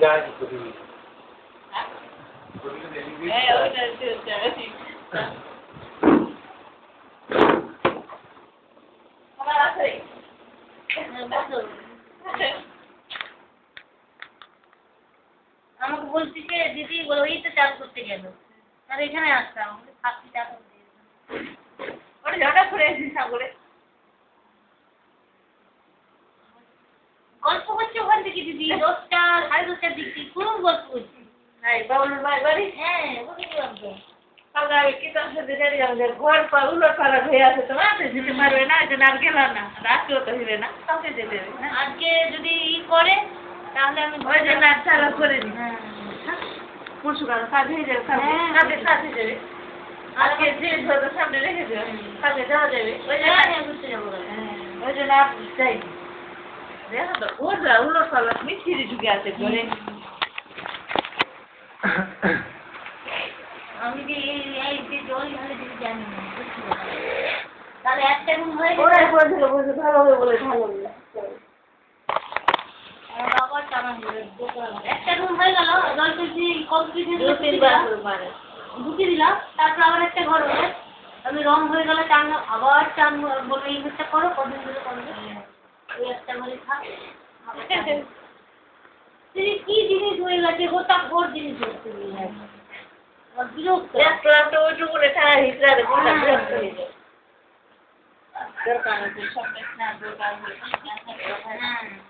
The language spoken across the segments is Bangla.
যায় প্রতিদিন। হ্যাঁ? হ্যাঁ আমার আছে। আমাকে বলছি যে দিদি ওই তো চাষ করতে গেল। আর এখানে আসতাম আমাকে থাকছি চাষ করতে ওটা ঝাঁটা করে এসেছি সাগরে গল্প করছে থেকে দশটা সাড়ে দিক থেকে খুব গল্প করছি হ্যাঁ বাড়ি। হ্যাঁ তো ঘর পা উলট পালট হয়ে আছে তো। না যেতে পারবে না যে আর গেল না। রাত্রেও তো হিবে না কাউকে যেতে হবে না। আজকে যদি ই করে তাহলে আমি ঘরে যে না চালা করে দিই। পরশু কাল কাজ হয়ে যাবে কাজে কাজ হয়ে যাবে। আজকে যে ধরো সামনে রেখে দেবে কাজে যাওয়া যাবে। ওই জন্য ঘুরতে যাব। ওই জন্য আর যাই যা উলট পালট মিছিরি ঢুকে আছে ঘরে আমি যে এই এই যে জল ঢালে দিতে জানি না বুঝতে পারছি না। তাহলে একটা রুম হয়ে গেছে ওরাই বলছিল বলছে ভালো হবে বলে ভালো হবে বাবা টানা একটা রুম গেল জল তুলছি কমপ্লিট গেল ঢুকে দিলাম। তারপর আবার একটা ঘর হবে। আমি রং হয়ে গেলে চান আবার চান বলবে এই করো কদিন ধরে করবে। একটা কি জিনিস হয়ে গেছে? গোটা ভোর জিনিস হচ্ছে বিরক্ত। একটু একটু হয়ে। যায়। দরকার আছে সব দরকার হ্যাঁ।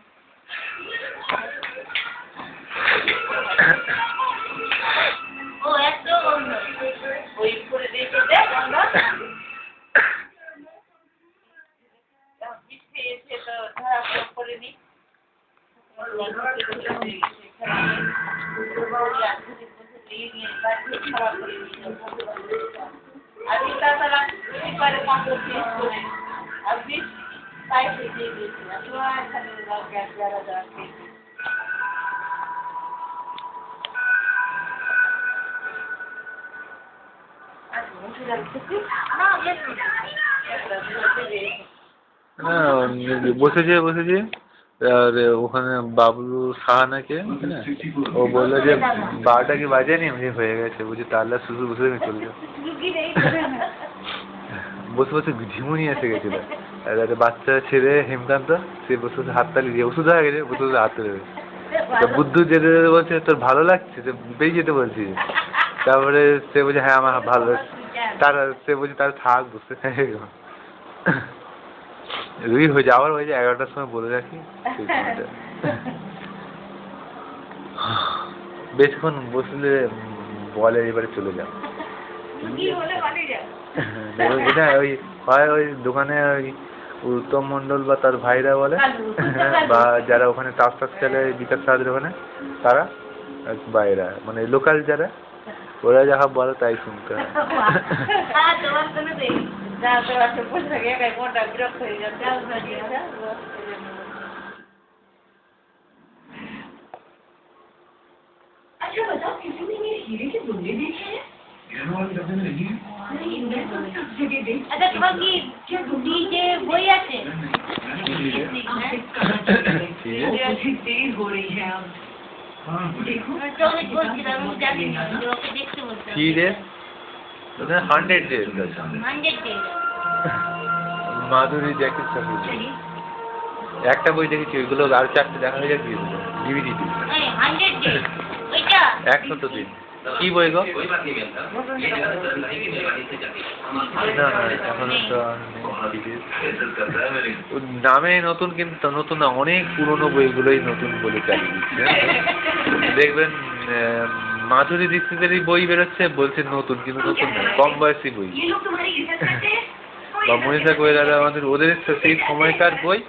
কাপড় চেঞ্জ করে আর বিশ সাইডে দিয়ে দিয়েছিলাম এখানে গ্যাস যারা যারা খেয়েছে না না বসেছে বসেছে। আর ওখানে বাবলু সাহা নাকি ও বলল যে বারোটা কি আমি বলি, হয়ে গেছে। বলছি তাহলে শুধু বসে চলে বসে বসে ঝিমুনি এসে গেছিল। আর বাচ্চা ছেলে, হেমকান্ত, সে বসে বসে হাততালি দিয়ে, ওষুধ হয়ে গেছে, বসে বসে হাত তুলে বুদ্ধু যেতে যেতে বলছে, তোর ভালো লাগছে? তো বেরিয়ে যেতে বলছি। তারপরে সে বলছে হ্যাঁ আমার ভালো তার, সে বলছে তার থাক, বসে রুই হয়ে যায়, আবার হয়ে যায় এগারোটার সময় বলে রাখি। বেশিক্ষণ বসলে বলে এবারে চলে যাও। কি হলে বাড়ি যা দেখো যেটা ওই হয় ওই দোকানে ওই উত্তম মন্ডল বা তার ভাইরা বলে বা যারা ওখানে টাস টাস খেলে বিকাশ সাহায্যের ওখানে তারা আর বাইরা মানে লোকাল যারা ওরা যাহা বলে তাই শুনতে হয় হ্যাঁ তোমার কোনো দেই যা তো আছে বসে থাকে একাই মনটা বিরক্ত হয়ে যাচ্ছে আর বাড়ি যা अच्छा बताओ किसी ने ये हीरे के बुल्ले देखे हैं नहीं আচ্ছা তোমার কি বই আছে। মাধুরী জ্যাকেট একটা বই দেখেছি ওইগুলো আর চারটে দেখা হয়ে যাবে একশো তো দিন। কি বই গো? নামে নতুন কিন্তু নতুন না অনেক পুরনো বইগুলোই নতুন বলে চালিয়ে দিচ্ছে। দেখবেন মাধুরী দীক্ষিতের বই বেরোচ্ছে বলছে নতুন কিন্তু নতুন কম বয়সী বই। বা মনীষা গোয়েল আমাদের ওদের সেই সময়কার বই।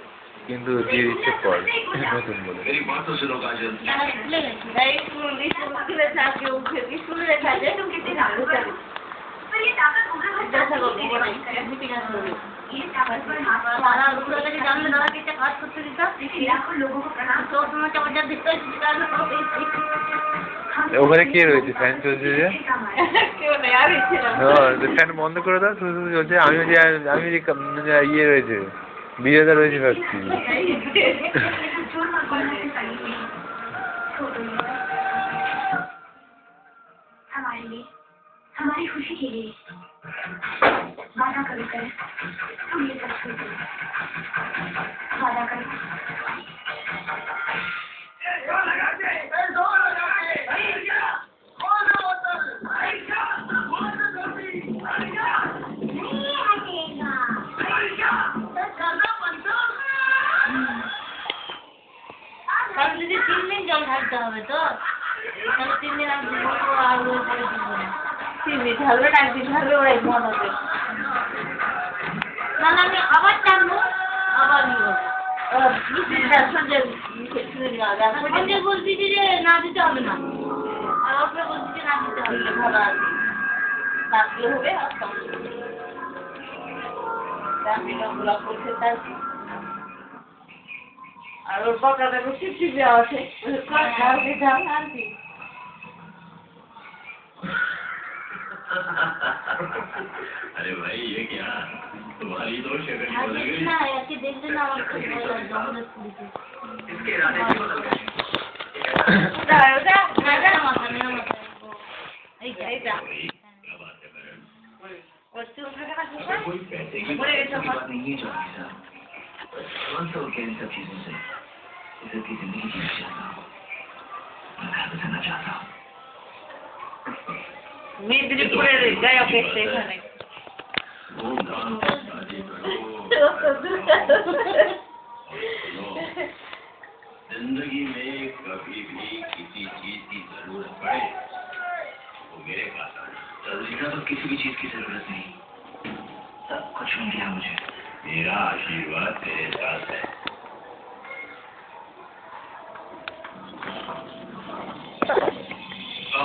কিন্তু দিয়ে দিচ্ছে পর নতুন বলে তারা ভুলে গেছে এই স্কুল স্কুল স্কুলে থাকে উঠে স্কুলে থাকে জিজ্ঞাসা করবো বলে মিটিং আসবে বলে। তারা ওগুলো থেকে জানলে তারা কি একটা কাজ করতে দিত তো তোমার চাপা যা দিতে ওখানে কে রয়েছে ফ্যান চলছে যে কেউ নেই আমি ছিলাম ফ্যান বন্ধ করে দাও শুধু শুধু চলছে আমি যে আমি যে কাম- যে ইয়ে রয়েছে বিজেতা রয়েছে ভাবছি हमारे लिए हमारी खुशी के लिए वादा करो कर तुम ये सब छोड़ दो वादा करो যদি তিন দিন জল ঢালতে হবে তো? তাহলে তিন দিন আমি দিব আর ওই পরে দিব না। চিনি ঢালবে না একদিন ঢালবে ওরাই মন হবে নাহলে আমি আবার টানবো আবার নিব। সঞ্জয় বলছি যে না দিতে হবে না। আর ওপরে বলছি যে না দিতে হবে না। ভালো আছে। হবে আর রান্নি নোংরা Arul bakalım küçük bir ağaç. Irklar kavga canlar değil. अरे भाई ये क्या? तुम्हारी तो शक्ल हाँ, बदल गई। कितना है कि देख देना आपको इसके इरादे भी बदल गए उदा उदा मैं ना मत ना मत ऐ जा ऐ जा क्या बात है? करण और तू उसका क्या पूछा कोई पैसे की तो बात नहीं है तुरंत हो गया इन सब चीज़ों से? तो ज़िंदगी में कभी भी किसी चीज़ की ज़रूरत पड़े वो मेरे पास आना तरीका तो किसी भी चीज़ की ज़रूरत नहीं। सब कुछ मिल गया मुझे। मेरा आशीर्वाद तेरे पास है।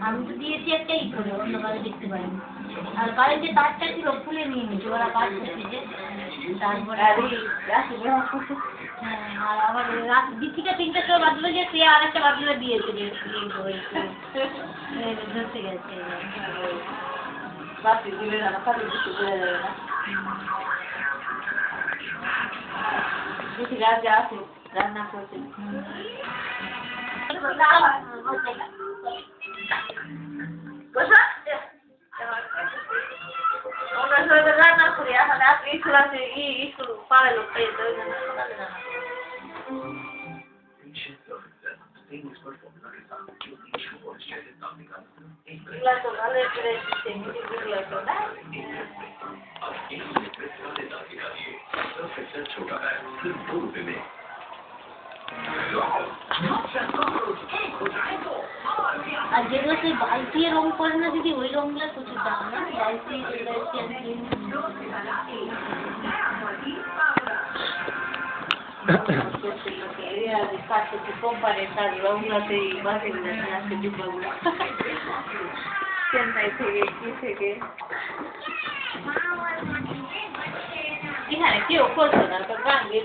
আমি তো দিয়েছি একটা ই করে অন্ধকারে দেখতে পাইনি আর কারেন্টের তারটা ছিল খুলে নিয়ে নিয়েছে ওরা কাজ করতেছে তারপরে আর করছে হ্যাঁ, আর আবার রাত দীপিকা তিনটার সময় বাদলে যে সে আর একটা বাদলে দিয়েছে যে ধরতে গেছে। রান্না করছে 설명하나 소리 하나 이슬한테 이 이슬 오빠를 높게 너는 La tomada de precisión y curiosidad. Thank you. আর যেগুলো সেই বালতি রং করে না দিদি ওই রংগুলো প্রচুর দাম না? আছে ডিব্বাগুলো চেন্নাই থেকে কি থেকে এখানে কেউ করছ না? তো গান গেয়ে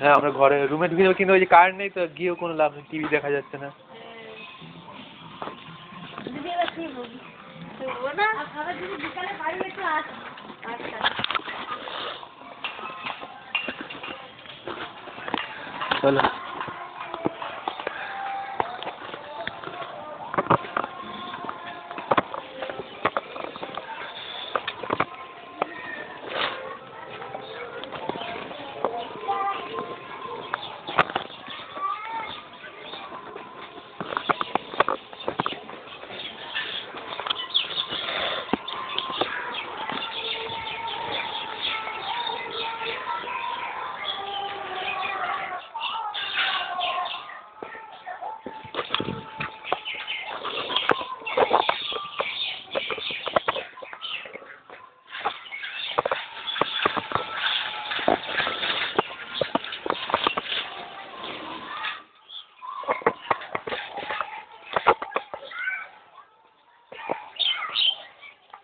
হ্যাঁ আমরা ঘরে রুমে ঢুকে যাব কিন্তু ওই যে কারেন্ট নেই তো গিয়েও কোনো লাভ নেই টিভি দেখা যাচ্ছে না। চলো।